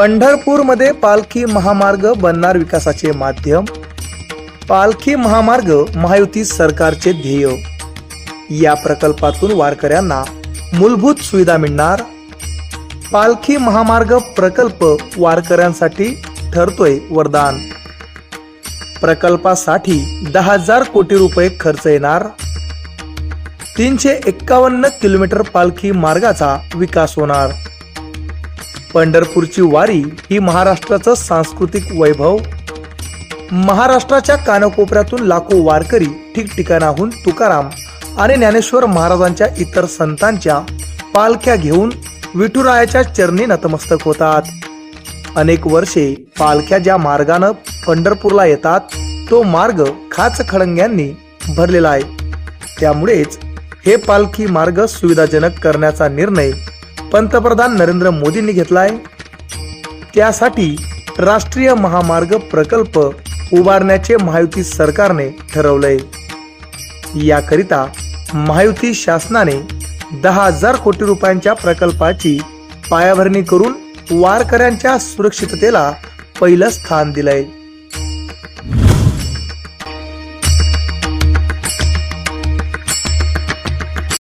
पंढरपूरमध्ये पालखी महामार्ग बनणार विकासाचे माध्यम. पालखी महामार्ग महायुती सरकारचे ध्येय. या प्रकल्पातून वारकऱ्यांना मूलभूत सुविधा मिळणार. पालखी महामार्ग प्रकल्प वारकऱ्यांसाठी ठरतोय वरदान. प्रकल्पासाठी दहा हजार कोटी रुपये खर्च येणार. तीनशे एक्कावन्न किलोमीटर पालखी मार्गाचा विकास होणार. पंढरपूरची वारी ही महाराष्ट्राचं सांस्कृतिक वैभव. महाराष्ट्राच्या कानकोपऱ्यातून लाखो वारकरी ठिकठिकाणाहून तुकाराम आणि ज्ञानेश्वर महाराजांच्या इतर संतांच्या पालख्या घेऊन विठुरायाच्या चरणी नतमस्तक होतात. अनेक वर्षे पालख्या ज्या मार्गानं पंढरपूरला येतात तो मार्ग खाच खडंग्यांनी भरलेला आहे. त्यामुळेच हे पालखी मार्ग सुविधाजनक करण्याचा निर्णय पंतप्रधान नरेंद्र मोदींनी घेतला आहे त्यासाठी राष्ट्रीय महामार्ग प्रकल्प उभारण्याचे महायुती सरकारने ठरवलंय. याकरिता महायुती शासनाने दहा हजार कोटी रुपयांच्या प्रकल्पाची पायाभरणी करून वारकऱ्यांच्या सुरक्षिततेला पहिलं स्थान दिलंय.